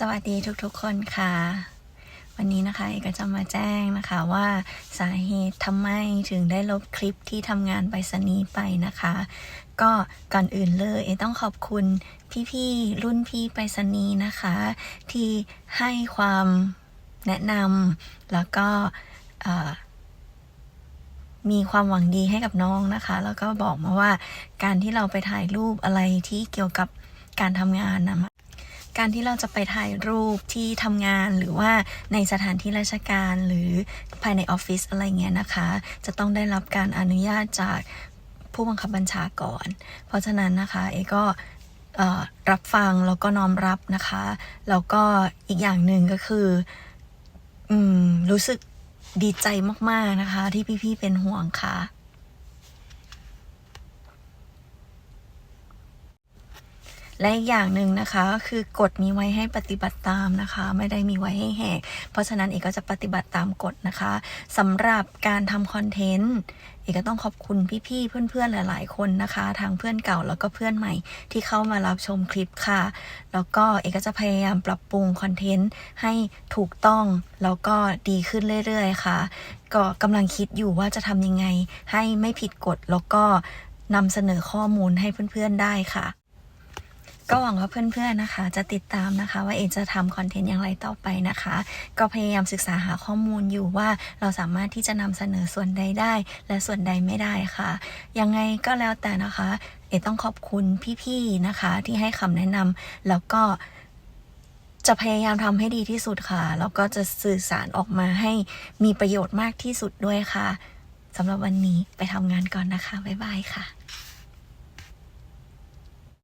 สวัสดีทุกๆคนค่ะ วันนี้นะคะเอกจะมาแจ้งนะคะว่าสาเหตุทำไมถึงได้ลบคลิปที่ทำงานไปรษณีย์ไปนะคะ ก็ก่อนอื่นเลยเอกต้องขอบคุณพี่ๆรุ่นพี่ไปรษณีย์นะคะ ที่ให้ความแนะนำแล้วก็มีความหวังดีให้กับน้องนะคะ แล้วก็บอกมาว่าการที่เราไปถ่ายรูปอะไรที่เกี่ยวกับการทำงานนะ การที่เราจะไปถ่ายรูปที่ทำงานหรือว่าในสถานที่ราชการหรือภายในออฟฟิศอะไรเงี้ยนะคะ จะต้องได้รับการอนุญาตจากผู้บังคับบัญชาก่อน เพราะฉะนั้นนะคะเอก็รับฟังแล้วก็น้อมรับนะคะ แล้วก็อีกอย่างหนึ่งก็คืออืมรู้สึกดีใจมาก ๆ นะคะ ที่พี่ ๆ เป็นห่วงค่ะ และอีกอย่างหนึ่งนะคะคือกฎมีไว้ให้ปฏิบัติตามนะคะ ไม่ได้มีไว้ให้แหก เพราะฉะนั้นเอกก็จะปฏิบัติตามกฎนะคะสำหรับการทำคอนเทนต์เอกก็ต้องขอบคุณพี่ๆเพื่อนๆหลาย ๆ คนนะคะ ทั้งเพื่อนเก่าแล้วก็เพื่อนใหม่ที่เข้ามารับชมคลิปค่ะ แล้วก็เอกก็จะพยายามปรับปรุงคอนเทนต์ให้ถูกต้องแล้วก็ดีขึ้นเรื่อยๆ ค่ะ ก็กำลังคิดอยู่ว่าจะทำยังไงให้ไม่ผิดกฎแล้วก็นำเสนอข้อมูลให้เพื่อนๆได้ค่ะ ก็หวังว่าเพื่อนๆนะคะ จะติดตามนะคะ ว่าเอกจะทำคอนเทนต์อย่างไรต่อไปนะคะ ก็พยายามศึกษาหาข้อมูลอยู่ว่าเราสามารถที่จะนำเสนอส่วนใดได้ และส่วนใดไม่ได้ค่ะ ยังไงก็แล้วแต่นะคะ เอกต้องขอบคุณพี่ๆนะคะ ที่ให้คำแนะนำแล้วก็จะพยายามทำให้ดีที่สุดค่ะ แล้วก็จะสื่อสารออกมาให้มีประโยชน์มากที่สุดด้วยค่ะสำหรับวันนี้ไปทำงานก่อนนะคะ บ๊ายบายค่ะ